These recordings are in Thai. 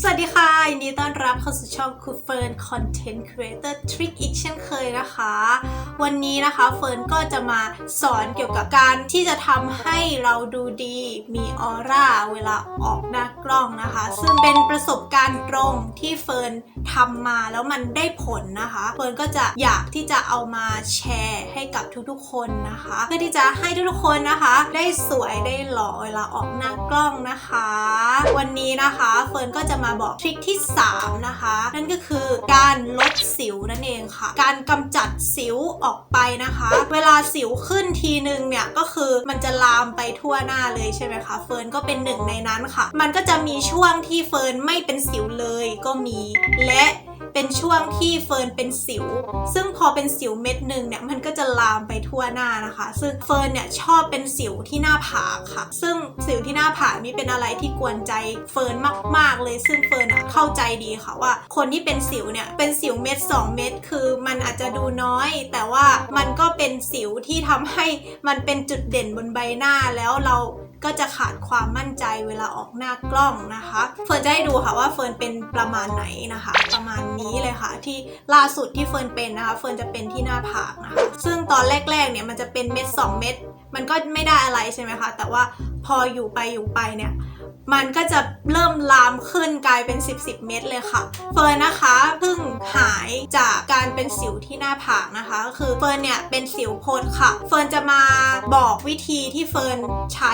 สวัสดีค่ะยินดีต้อนรับเข้าสู่ช่องคูเฟิร์นคอนเทนต์ครีเอเตอร์ทริคอีกเช่นเคยนะคะ วันนี้นะคะเฟิร์นก็จะมาสอนเกี่ยวกับการที่จะทำให้เราดูดีมีออร่าเวลาออกหน้ากล้องนะคะ ซึ่งเป็นประสบการณ์ตรงที่เฟิร์นทำมาแล้วมันได้ผลนะคะ เฟิร์นก็จะอยากที่จะเอามาแชร์ให้กับทุกๆคนนะคะ เพื่อที่จะให้ทุกๆคนนะคะ ได้สวยได้หล่อเวลาออกหน้ากล้องนะคะ วันนี้นะคะเฟิร์นก็จะมาบอกทริคที่ 3 นะคะ นั่นก็คือการลดสิวนั่นเองค่ะ การกำจัดสิวออกไปนะคะ เวลาสิวขึ้นทีนึงเนี่ยก็คือมันจะลามไปทั่วหน้าเลยใช่ไหมคะเฟิร์นก็เป็นหนึ่งในนั้นค่ะ มันก็จะมีช่วงที่เฟิร์นไม่เป็นสิวเลยก็มีและ เป็นช่วงที่เฟิร์นเป็นสิว ซึ่งพอเป็นสิวเม็ดหนึ่งเนี่ยมันก็จะลามไปทั่วหน้านะคะ ซึ่งเฟิร์นเนี่ยชอบเป็นสิวที่หน้าผากค่ะ ซึ่งสิวที่หน้าผากนี่เป็นอะไรที่กวนใจเฟิร์นมาก ๆ เลย ซึ่งเฟิร์นอะเข้าใจดีค่ะว่า คนที่เป็นสิวเนี่ยเป็นสิวเม็ด 2 เม็ดคือมันอาจจะดูน้อย แต่ว่ามันก็เป็นสิวที่ทำให้มันเป็นจุดเด่นบนใบหน้าแล้วเรา ก็จะขาดความมั่นใจเวลาออกหน้ากล้องนะคะ เฟิร์นจะให้ดูค่ะว่าเฟิร์นเป็นประมาณไหนนะคะ ประมาณนี้เลยค่ะ ที่ล่าสุดที่เฟิร์นเป็นนะคะ เฟิร์นจะเป็นที่หน้าผากนะคะ ซึ่งตอนแรกๆเนี่ยมันจะเป็นเม็ด2 เม็ดมันก็ไม่ได้อะไรใช่ไหมคะ แต่ว่าพออยู่ไปอยู่ไปเนี่ย มันก็จะเริ่มลามขึ้นกลายเป็น 10 10 เม็ดเลยค่ะ เฟิร์นนะคะเพิ่งหายจากการเป็นสิวที่หน้าผากนะคะก็คือเฟิร์นเนี่ยเป็นสิวโพดค่ะ เฟิร์นจะมาบอกวิธีที่เฟิร์นใช้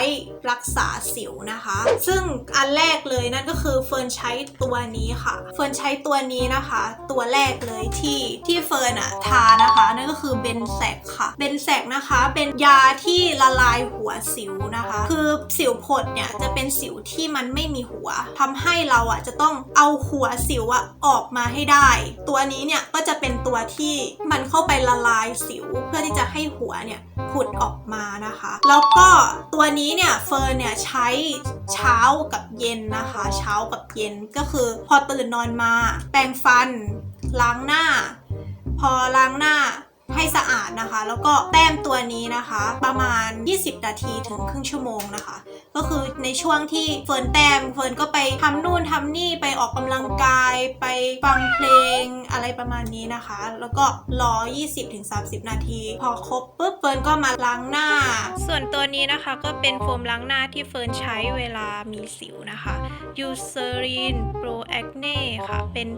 รักษาสิวนะคะ ซึ่งอันแรกเลยนั่นก็คือเฟิร์นใช้ตัวนี้ค่ะ เฟิร์นใช้ตัวนี้นะคะ ตัวแรกเลยที่ที่เฟิร์นอะทานะคะนั่นก็คือเบนแซกค่ะเบนแซกนะคะเป็นยาที่ละลายหัวสิวนะคะ คือสิวผดเนี่ยจะเป็นสิวที่ที่มันไม่มีหัวทำให้เราอะจะต้องเอาหัวสิวอะออกมาให้ได้ ตัวนี้เนี่ยก็จะเป็นตัวที่มันเข้าไปละลายสิว เพื่อที่จะให้หัวเนี่ยผุดออกมานะคะ แล้วก็ตัวนี้เนี่ยเฟิร์นเนี่ยใช้เช้ากับเย็นนะคะ เช้ากับเย็นก็คือพอตื่นนอนมา แปรงฟันล้างหน้า พอล้างหน้า ให้สะอาดนะคะ แล้วก็แต้มตัวนี้นะคะ ประมาณ 20 นาทีถึงครึ่งชั่วโมงนะคะ ก็คือในช่วงที่เฟิร์นแต้มเฟิร์นก็ไปทำนู่นทำนี่ไปออกกำลังกาย ไปฟังเพลงอะไรประมาณนี้นะคะ แล้วก็รอ 20-30 นาที พอครบปุ๊บเฟิร์นก็มาล้างหน้า ส่วนตัวนี้นะคะก็เป็นโฟมล้างหน้าที่เฟิร์นใช้เวลามีสิวนะคะ Eucerin Pro Acne ค่ะเป็น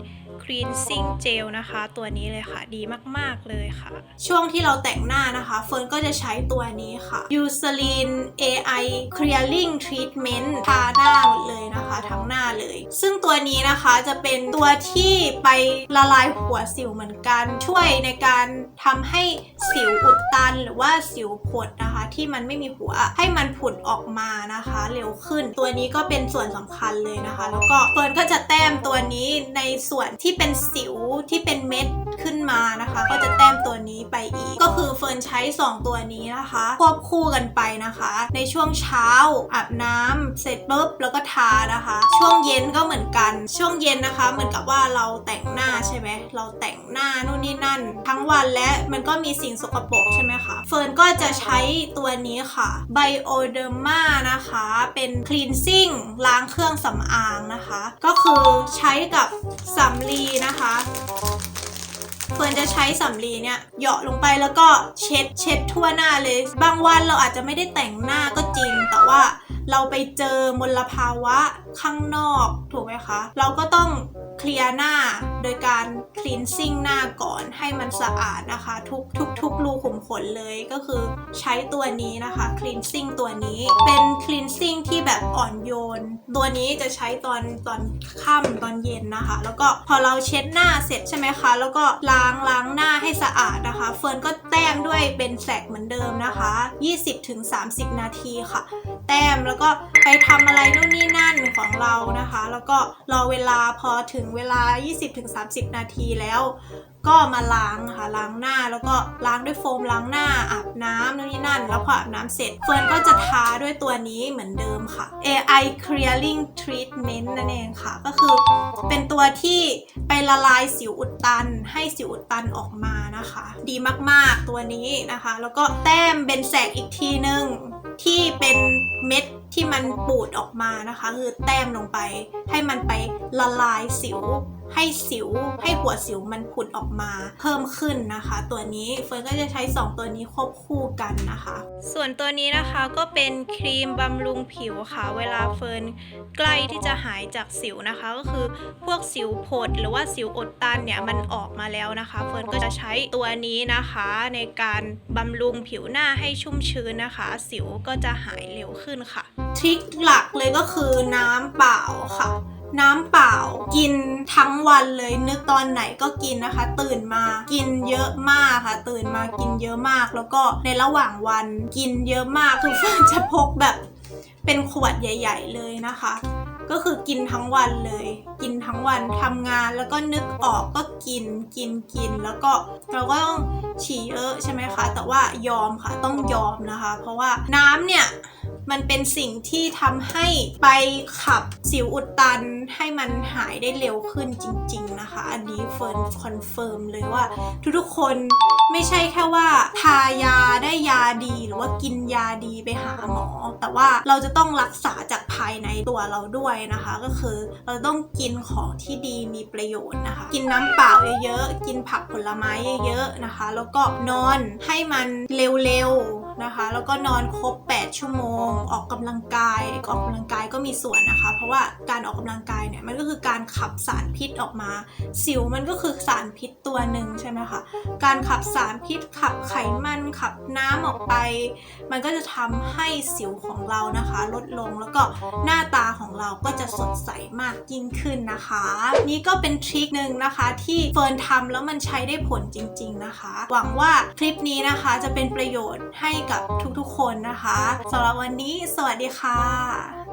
cleansing gel นะคะ ตัวนี้เลยค่ะดีมากๆเลยค่ะ ช่วงที่เราแต่งหน้านะคะ เฟิร์นก็จะใช้ตัวนี้ค่ะ Eucerin AI Clearing Treatment ทาหน้าหมดเลยนะคะ ทั้งหน้าเลย ซึ่งตัวนี้นะคะจะเป็นตัวที่ไปละลายหัวสิวเหมือนกัน ช่วยในการทำให้สิวอุดตันหรือว่าสิวผดนะคะ ที่มันไม่มีหัวให้มันผุดออกมานะคะ เร็วขึ้น ตัวนี้ก็เป็นส่วนสำคัญเลยนะคะ แล้วก็เฟิร์นก็จะแต้มตัวนี้ในส่วนที่ที่เป็นสิวที่เป็นเม็ดขึ้นมานะคะ ก็จะแต้มตัวนี้ไปอีก ก็คือเฟิร์นใช้ 2 ตัวนี้นะคะ ควบคู่กันไปนะคะ ในช่วงเช้าอาบน้ำเสร็จปุ๊บแล้วก็ทานะคะ ช่วงเย็นก็เหมือนกัน ช่วงเย็นนะคะ เหมือนกับว่าเราแต่งหน้าใช่ไหมเราแต่งหน้านู่นนี่นั่น วันและมันก็มีสิ่งสกปรกใช่ไหมคะเฟิร์นก็จะใช้ตัวนี้ค่ะ Bioderma นะคะ เป็น cleansing ล้างเครื่องสำอางนะคะ ก็คือใช้กับสำลีนะคะเฟิร์นจะใช้สำลีเนี่ยเหยาะลงไปแล้วก็เช็ดเช็ดทั่วหน้าเลย บางวันเราอาจจะไม่ได้แต่งหน้าก็จริง แต่ว่าเราไปเจอมลภาวะข้างนอกถูกไหมคะ เราก็ต้องเคลียร์หน้า โดยการ cleansing หน้าก่อนให้มันสะอาดนะคะ ทุกทุกทุกรูขุมขนเลยก็คือใช้ตัวนี้นะคะ cleansing ตัวนี้เป็น cleansing ที่แบบอ่อนโยน ตัวนี้จะใช้ตอนตอนค่ำตอนเย็นนะคะ แล้วก็พอเราเช็ดหน้าเสร็จใช่ไหมคะ แล้วก็ล้างล้างหน้าให้สะอาดนะคะ เฟิร์นก็แต้มด้วยเป็นแสกเหมือนเดิมนะคะ 20-30 นาทีค่ะ แต้มแล้วก็ไปทำอะไรนู่นนี่นั่นขานะคะ แล้วก็รอเวลาพอถึงเวลา 20-30 นาทีแล้ว ก็มาล้างค่ะล้างหน้าแล้วก็ล้างด้วยโฟมล้างหน้าอาบน้ำนู่นนี่นั่น แล้วพออาบน้ำเสร็จเฟิร์นก็จะทาด้วยตัวนี้เหมือนเดิมค่ะ AI Clearing Treatment นั่นเองค่ะ ก็คือเป็นตัวที่ไปละลายสิวอุดตัน ให้สิวอุดตันออกมานะคะ ดีมากๆตัวนี้นะคะ แล้วก็แต้มเบนแสกอีกทีนึงที่เป็น เม็ดที่มันปูดออกมานะคะ คือแต้มลงไป ให้มันไปละลายสิว ให้สิว ให้หัวสิวมันผุดออกมา เพิ่มขึ้นนะคะ ตัวนี้เฟิร์นก็จะใช้ 2 ตัวนี้ควบคู่กันนะคะ ส่วนตัวนี้นะคะก็เป็นครีมบำรุงผิวค่ะ เวลาเฟิร์นใกล้ที่จะหายจากสิวนะคะ ก็คือพวกสิวผดหรือว่าสิวอดตันเนี่ยมันออกมาแล้วนะคะ เฟิร์นก็จะใช้ตัวนี้นะคะในการบำรุงผิวหน้าให้ชุ่มชื้นนะคะ สิวก็จะหายเร็วขึ้นค่ะทริคหลักเลยก็คือน้ำเปล่าค่ะ น้ำเปล่ากินทั้งวันเลยนึกตอนไหนก็กินนะคะ ตื่นมากินเยอะมากค่ะ ตื่นมากินเยอะมากแล้วก็ในระหว่างวันกินเยอะมากทุกคนจะพกแบบเป็นขวดใหญ่ ๆ เลยนะคะ ก็คือกินทั้งวันเลย กินทั้งวันทำงานแล้วก็นึกออกก็กินกินกิน แล้วก็เราก็ต้องฉี่เยอะใช่ไหมคะ แต่ว่ายอมค่ะต้องยอมนะคะ เพราะว่าน้ำเนี่ยมันเป็นสิ่งที่ทำให้ไปขับสิวอุดตันให้มันหายได้เร็วขึ้นจริง ๆนะคะ อันนี้เฟิร์นคอนเฟิร์มเลยว่า ทุกๆคนไม่ใช่แค่ว่า ทายาได้ยาดีหรือว่ากินยาดีไปหาหมอ แต่ว่าเราจะต้องรักษาจากภายในตัวเราด้วยนะคะก็คือเราต้องกินของที่ดีมีประโยชน์นะคะ กินน้ำเปล่าเยอะๆกินผักผลไม้เยอะๆนะคะ แล้วก็นอนให้มันเร็วๆนะคะแล้วก็นอนครบ 8 ชั่วโมง ออกกำลังกายออกกำลังกายก็มีส่วนนะคะ เพราะว่าการออกกำลังกายเนี่ยมันก็คือการขับสารพิษออกมา สิวมันก็คือสารพิษตัวหนึ่งใช่ไหมคะการขับสารพิษขับไขมันขับน้ำออกไป มันก็จะทำให้สิวของเรานะคะ ลดลงแล้วก็หน้าตา เราก็จะสดใสมากยิ่งขึ้นนะคะ นี่ก็เป็นทริคหนึ่งนะคะที่เฟิร์นทำแล้วมันใช้ได้ผลจริง ๆนะคะ หวังว่าคลิปนี้นะคะจะเป็นประโยชน์ให้กับทุกๆคนนะคะสำหรับวันนี้สวัสดีค่ะ